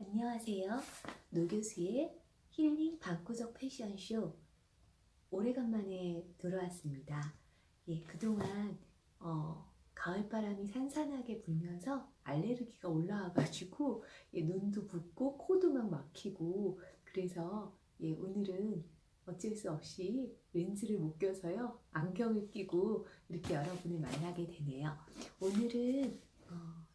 안녕하세요. 노 교수의 힐링 방구석 패션쇼. 오래간만에 돌아왔습니다. 예, 그동안 어, 가을바람이 산산하게 불면서 알레르기가 올라와가지고 예, 눈도 붓고 코도 막 막히고 그래서 예, 오늘은 어쩔 수 없이 렌즈를 못 껴서요 안경을 끼고 이렇게 여러분을 만나게 되네요. 오늘은 어,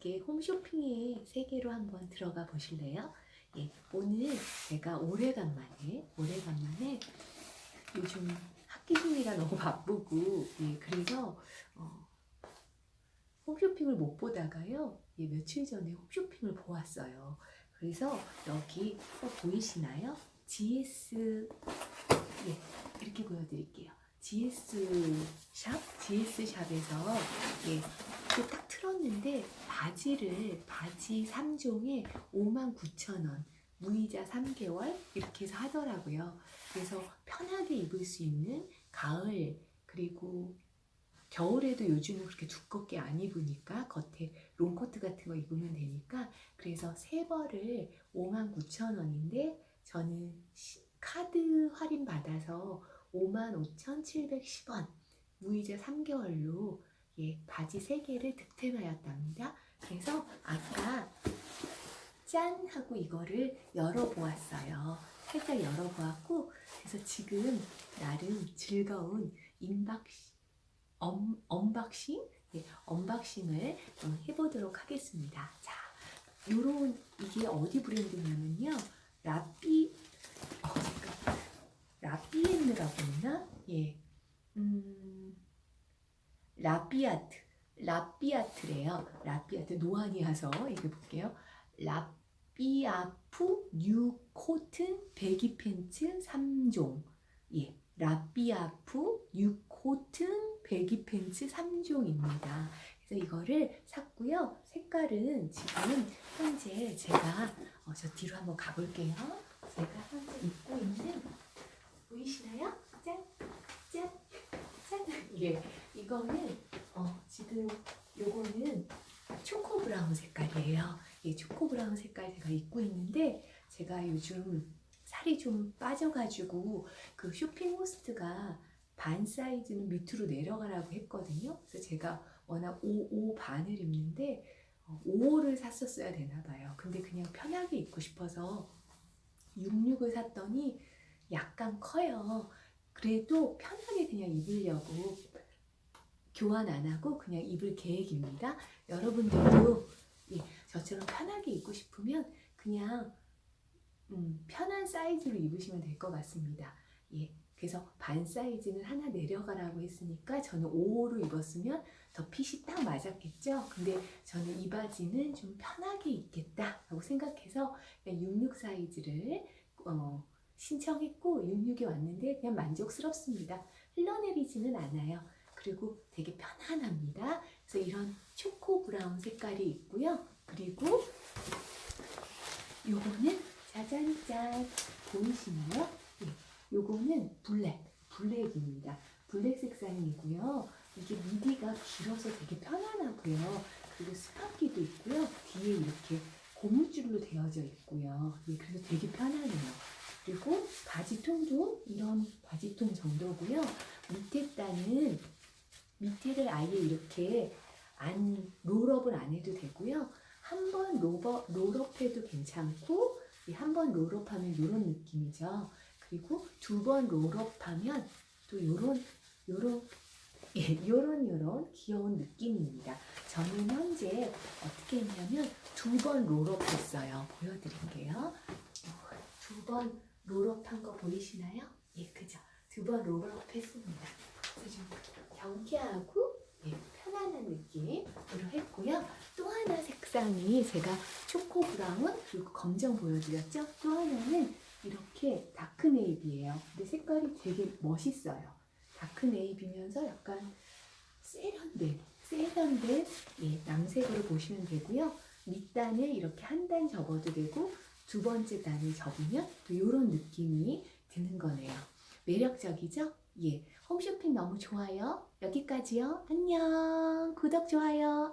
함께 홈쇼핑의 세계로 한번 들어가 보실래요? 예, 오늘 제가 오래간만에, 오래간만에 요즘 학기 중이라 너무 바쁘고, 예, 그래서, 어, 홈쇼핑을 못 보다가요, 예, 며칠 전에 홈쇼핑을 보았어요. 그래서 여기 어, 보이시나요? GS, 예, 이렇게 보여드릴게요. GS 샵? GS 샵에서, 예, 딱 틀었는데 바지를 바지 3종에 59,000원 무이자 3개월 이렇게 해서 하더라고요. 그래서 편하게 입을 수 있는 가을 그리고 겨울에도 요즘은 그렇게 두껍게 안 입으니까 겉에 롱코트 같은 거 입으면 되니까 그래서 세 벌을 59,000원인데 저는 시- 카드 할인 받아서 55,710원 무이자 3개월로 예, 바지 3개를 득템하였답니다. 그래서 아까 짠 하고 이거를 열어보았어요. 살짝 열어보았고 그래서 지금 나름 즐거운 인박싱, 언, 언박싱? 네, 언박싱을 어, 해보도록 하겠습니다. 자, 요런 이게 어디 브랜드냐면요. 라삐 어, 라삐엔느라고 했나? 예. 음, 라삐아트, 라삐아트래요. 라삐아트 노안이어서 읽어볼게요. 라삐아프 뉴 코튼 배기 팬츠 3종. 예, 라삐아프 뉴 코튼 배기 팬츠 3종입니다. 그래서 이거를 샀고요. 색깔은 지금 현재 제가 어, 저 뒤로 한번 가볼게요. 제가 현재 입고 있는 보이시나요? 짠, 짠, 짠. 예, 이거는 어, 지금 요거는 초코 브라운 색깔이에요. 예, 초코 브라운 색깔 제가 입고 있는데 제가 요즘 살이 좀 빠져가지고 그 쇼핑 호스트가 반 사이즈는 밑으로 내려가라고 했거든요. 그래서 제가 워낙 55 반을 입는데 어, 55를 샀었어야 되나 봐요. 근데 그냥 편하게 입고 싶어서 66을 샀더니 약간 커요. 그래도 편하게 그냥 입으려고 교환 안 하고 그냥 입을 계획입니다. 여러분들도 예, 저처럼 편하게 입고 싶으면 그냥 음, 편한 사이즈로 입으시면 될 것 같습니다. 예, 그래서 반 사이즈는 하나 내려가라고 했으니까 저는 5호로 입었으면 더 핏이 딱 맞았겠죠. 근데 저는 이 바지는 좀 편하게 입겠다라고 생각해서 그냥 66 사이즈를 어, 신청했고 66이 왔는데 그냥 만족스럽습니다. 흘러내리지는 않아요. 그리고 되게 편안합니다. 그래서 이런 초코 브라운 색깔이 있고요. 그리고 요거는 짜잔짠 보이시나요? 예, 요거는 블랙, 블랙입니다. 블랙 색상이고요. 이게 미디가 길어서 되게 편안하고요. 그리고 스파키도 있고요. 뒤에 이렇게 고무줄로 되어져 있고요. 예, 그래서 되게 편하네요. 그리고 바지통도 이런 바지통 정도고요. 밑에 단은 밑에를 아예 이렇게 안 롤업을 안 해도 되고요. 한번 롤업 롤업해도 괜찮고 한 번 롤업하면 이런 느낌이죠. 그리고 두 번 롤업하면 또 요런 요런 예, 요런 요런 귀여운 느낌입니다. 저는 현재 어떻게 했냐면 두 번 롤업 했어요. 보여드릴게요. 두 번 롤업한 거 보이시나요? 예, 그죠. 두 번 롤업 했습니다. 그래서 좀 경쾌하고 예, 편안한 느낌으로 했고요. 또 하나 색상이 제가 초코 브라운 그리고 검정 보여드렸죠. 또 하나는 이렇게 다크 네이비예요. 근데 색깔이 되게 멋있어요. 다크 네이비면서 약간 세련된 세련된 예, 남색으로 보시면 되고요. 밑단을 이렇게 한 단 접어도 되고 두 번째 단을 접으면 또 이런 느낌이 드는 거네요. 매력적이죠? 예. 홈쇼핑 너무 좋아요. 여기까지요. 안녕. 구독, 좋아요.